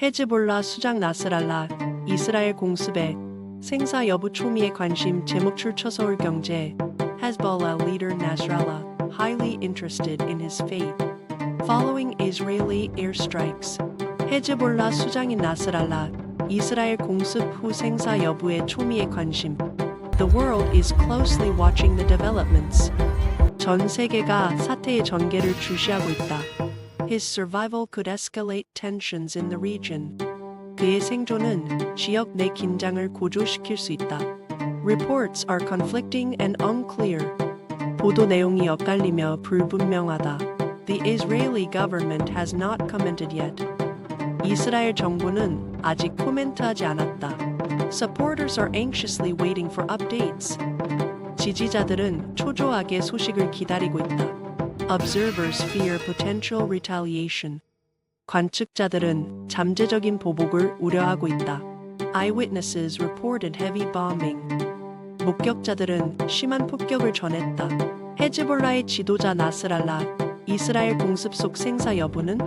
헤즈볼라 수장 나스랄라 이스라엘 공습에 생사 여부 초미의 관심 제목 출처 서울 경제 Hezbollah leader Nasrallah highly interested in his fate following Israeli airstrikes 헤즈볼라 수장인 나스랄라 이스라엘 공습 후 생사 여부의 초미의 관심 The world is closely watching the developments 전 세계가 사태의 전개를 주시하고 있다. His survival could escalate tensions in the region. 그의 생존은 지역 내 긴장을 고조시킬 수 있다. Reports are conflicting and unclear. 보도 내용이 엇갈리며 불분명하다. The Israeli government has not commented yet. 이스라엘 정부는 아직 코멘트하지 않았다. Supporters are anxiously waiting for updates. 지지자들은 초조하게 소식을 기다리고 있다. Observers fear potential retaliation. 관측자들은 잠재적인 보복을 우려하고 있다. Eyewitnesses reported heavy bombing. 목격자들은 심한 폭격을 전했다. 헤즈볼라의 지도자 나스랄라, 이스라엘 공습 속 생사 여부는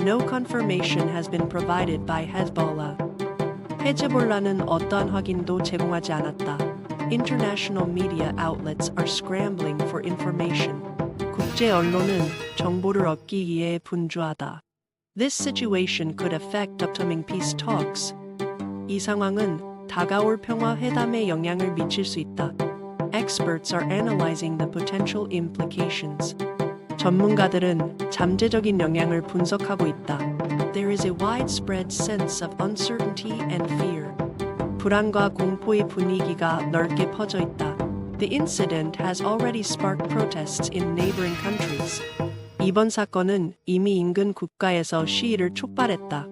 No confirmation has been provided by Hezbollah. 헤즈볼라는 어떠한 확인도 제공하지 않았다. International media outlets are scrambling for information. 국제 언론은 정보를 얻기 위해 분주하다. This situation could affect upcoming peace talks. 이 상황은 다가올 평화 회담에 영향을 미칠 수 있다. Experts are analyzing the potential implications. 전문가들은 잠재적인 영향을 분석하고 있다. There is a widespread sense of uncertainty and fear. 불안과 공포의 분위기가 넓게 퍼져 있다. The incident has already sparked protests in neighboring countries. 이번 사건은 이미 인근 국가에서 시위를 촉발했다.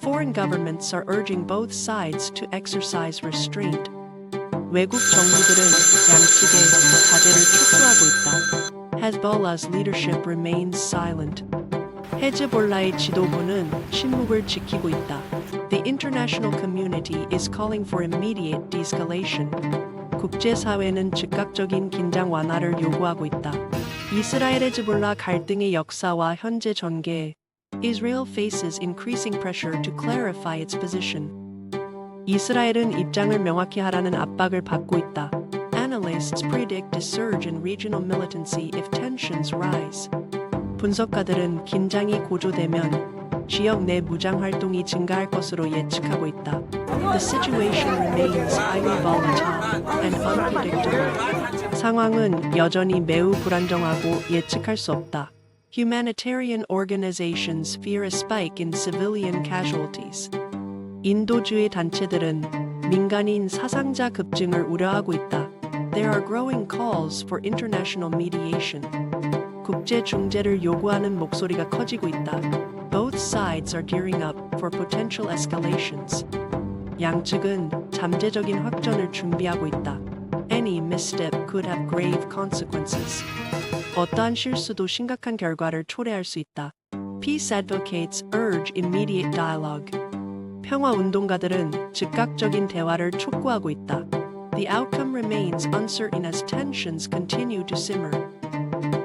Foreign governments are urging both sides to exercise restraint. 외국 정부들은 양측의 자제를 촉구하고 있다. Hezbollah's leadership remains silent. 헤즈볼라의 지도부는 침묵을 지키고 있다. The international community is calling for immediate de-escalation. 국제사회는 즉각적인 긴장 완화를 요구하고 있다. 이스라엘 헤즈볼라 갈등의 역사와 현재 전개. Israel faces increasing pressure to clarify its position. 이스라엘은 입장을 명확히 하라는 압박을 받고 있다. Analysts predict a surge in regional militancy if tensions rise. 분석가들은 긴장이 고조되면 지역 내 무장 활동이 증가할 것으로 예측하고 있다. The situation remains highly volatile and unpredictable. 상황은 여전히 매우 불안정하고 예측할 수 없다. Humanitarian organizations fear a spike in civilian casualties. 인도주의 단체들은 민간인 사상자 급증을 우려하고 있다. There are growing calls for international mediation. 국제 중재를 요구하는 목소리가 커지고 있다. Both sides are gearing up for potential escalations. 양측은 잠재적인 확전을 준비하고 있다. Any misstep could have grave consequences. 어떠한 실수도 심각한 결과를 초래할 수 있다. Peace advocates urge immediate dialogue. 평화 운동가들은 즉각적인 대화를 촉구하고 있다. The outcome remains uncertain as tensions continue to simmer.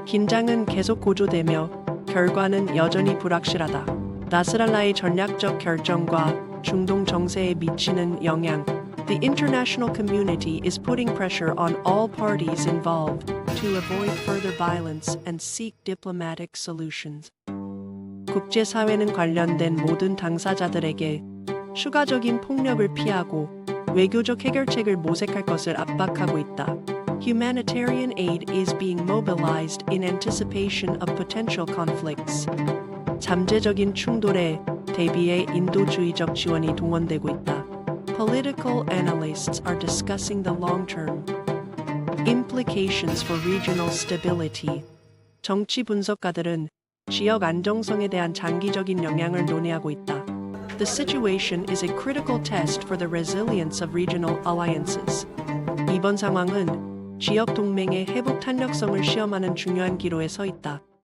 긴장은 계속 고조되며 결과는 여전히 불확실하다. 나스랄라의 전략적 결정과 중동 정세에 미치는 영향. The international community is putting pressure on all parties involved to avoid further violence and seek diplomatic solutions. 국제사회는 관련된 모든 당사자들에게 추가적인 폭력을 피하고 외교적 해결책을 모색할 것을 압박하고 있다. Humanitarian aid is being mobilized in anticipation of potential conflicts. 잠재적인 충돌에 대비해 인도주의적 지원이 동원되고 있다. Political analysts are discussing the long-term implications for regional stability. 정치 분석가들은 지역 안정성에 대한 장기적인 영향을 논의하고 있다. The situation is a critical test for the resilience of regional alliances. 이번 상황은 지역 동맹의 회복 탄력성을 시험하는 중요한 기로에 서 있다.